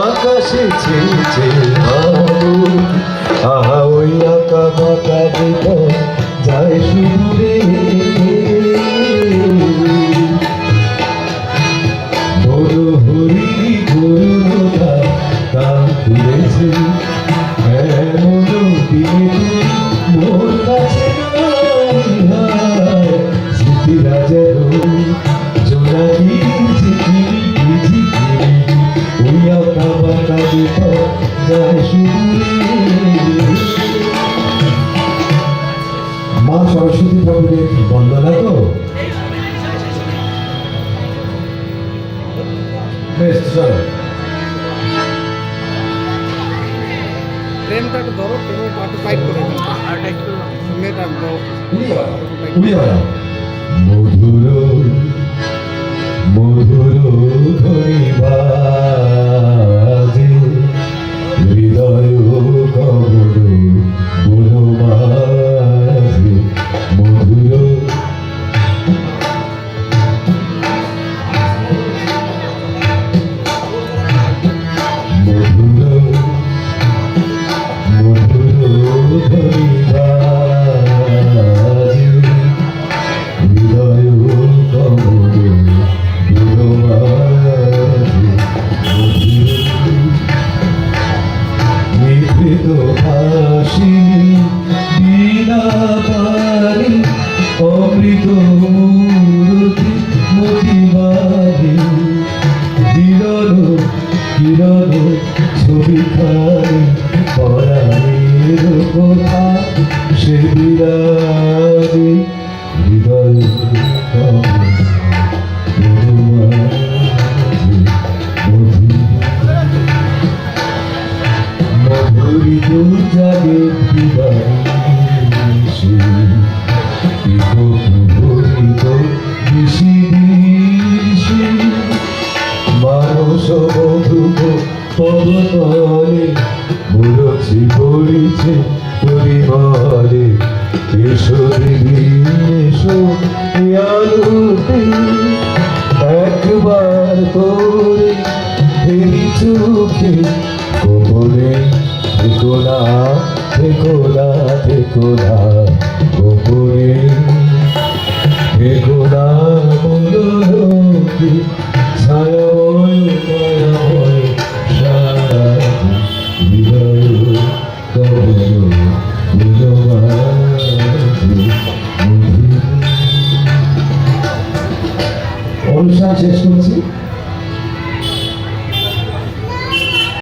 আকাশে ছেয়েছে আলো আহা, ওই আঁকা বাঁকা জীবন যায় সুদূরে। বড় হরি করুণা তার তুলেছে ঠাকুরের বন্দনা তো। ট্রেনটা একটু ধরো ট্রেনটা একটু টাইট করে আর টাইট করে দাও দাও উড়িয়ে বেড়াও মধুর মধুর ধরিবাজে হাসি বিনা পারি অমৃত মূর্তি মতিবাদী। বিরল কিরণ ছবি খাই পরাণের কথা সে বিরাগে পবতলে মুরছি পড়িছে পরিমলে এসো দিদি এসো আলোতে একবার তোরে ফেরি চোখে কোমরে থেকো না থেকো না থেকো না কোমরে থেকো না মনোলোকে ছায়াময়। মায়াময় অনুষ্ঠান শেষ করছি।